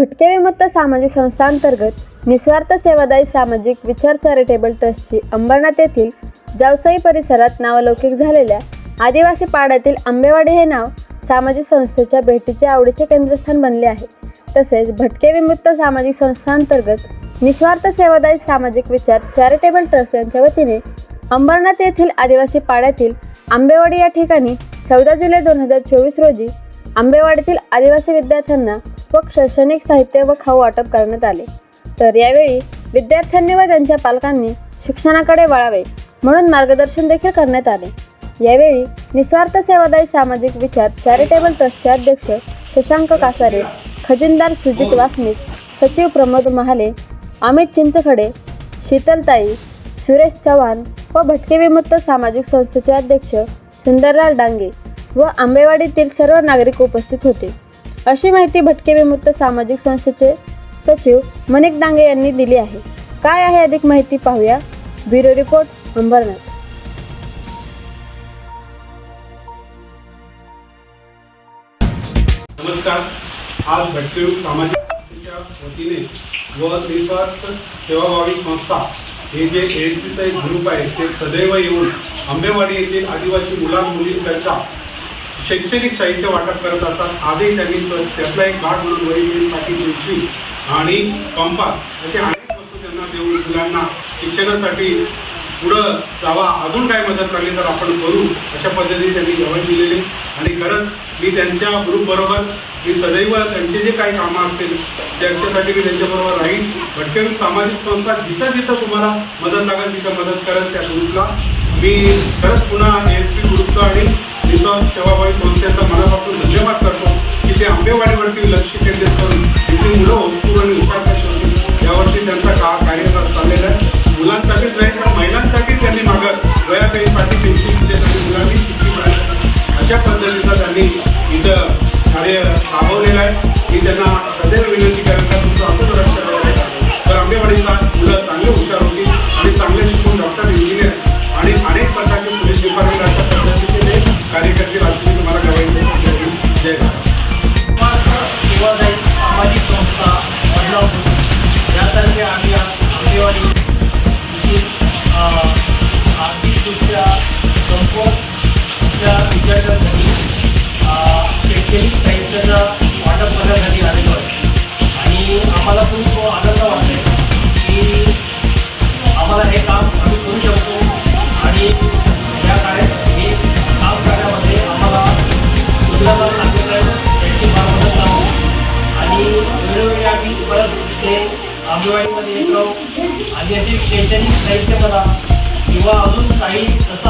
भटके विमुक्त सामाजिक संस्थांतर्गत निस्वार्थ सेवादायी सामाजिक विचार चॅरिटेबल ट्रस्टची अंबरनाथ येथील जावसाई परिसरात नावलौकिक झालेल्या आदिवासी पाड्यातील आंबेवाडी हे नाव सामाजिक संस्थेच्या भेटीचे आवडीचे केंद्रस्थान बनले आहे. तसेच भटके विमुक्त सामाजिक संस्थांतर्गत निस्वार्थ सेवादायी सामाजिक विचार चॅरिटेबल ट्रस्ट यांच्या वतीने अंबरनाथ येथील आदिवासी पाड्यातील आंबेवाडी या ठिकाणी चौदा जुलै दोन हजार चोवीस रोजी आंबेवाडीतील आदिवासी विद्यार्थ्यांना व शैक्षणिक साहित्य व खाऊ वाटप करण्यात आले. तर यावेळी विद्यार्थ्यांनी व त्यांच्या पालकांनी शिक्षणाकडे वळावे म्हणून मार्गदर्शन देखील करण्यात आले. यावेळी निस्वार्थ सेवादायी सामाजिक विचार चॅरिटेबल ट्रस्टचे अध्यक्ष शशांक कासारे खजिनदार सुजित वासनिक सचिव प्रमोद महाले अमित चिंचखडे शीतलताई सुरेश चव्हाण व भटके विमुक्त सामाजिक संस्थेचे अध्यक्ष सुंदरलाल डांगे व आंबेवाडीतील सर्व नागरिक उपस्थित होते. अशी माहिती भटके विमुक्त सामाजिक संस्थेचे सचिव मनिक डांगे यांनी दिली आहे. काय आहे अधिक माहिती पाहूया. Bureau report Ambernath. नमस्कार. आज भटके सामाजिकच्या वतीने व निस्वार्थ सेवाभावी संस्था हे जे एन पीचं एक ग्रुप आहे ते सदैव येऊन आंबेवाडी येथील आदिवासी मुला मुलींकरता शैक्षणिक साहित्य वाटप करत असतात आजही त्यांनी त्यातला एक भाग म्हणून वडीलसाठी दिवशी आणि कंपास असे अनेक वस्तू त्यांना देऊन मुलांना शिक्षणासाठी पुढं जावा अजून काय मदत लागली तर आपण करू अशा पद्धतीने त्यांनी गवण दिलेले. आणि खरंच मी त्यांच्या ग्रुपबरोबर मी सदैव त्यांचे जे काही कामं असतील त्यांच्यासाठी मी त्यांच्याबरोबर राहीन. भटकन सामाजिक संस्था जिथं जिथं तुम्हाला मदत लागेल तिथं मदत करेल त्या ग्रुपला मी खरंच पुन्हा एस पी ग्रुपचं आणि विश्वास सेवाभावी संस्थेचा मनापासून धन्यवाद करतो की ते आंबेवाडीवरती लक्ष केंद्रित करून तिथली मुलं होती आणि हुशार होती यावरती त्यांचा का कार्य चाललेला आहे? मुलांसाठीच नाही पण महिलांसाठी त्यांनी मागं वयापेसाठी पेन्शन त्यासाठी मुलांनी शिक्षित अशा पद्धतीचा त्यांनी इथं कार्य राबवलेलं आहे. की त्यांना सदैव विनंती करायचा तुमचं असंच लक्ष तर आंबेवाडीला संपत्तीच्या विद्यार्थ्यांसाठी शैक्षणिक साहित्याचा वाटप करण्यासाठी आलेलो आहे. आणि आम्हाला खूप आनंद वाटतो की आम्हाला हे काम आम्ही करू शकतो आणि या कार्यात हे काम करण्यामध्ये आम्हाला सुंदरलाल नागेसाहेब त्यांची फार मदत लावू आणि वेळोवेळी आम्ही परत ते आंबेवाडीमध्ये येतो आणि असे शैक्षणिक साहित्य म्हणा किंवा अजून काही जसं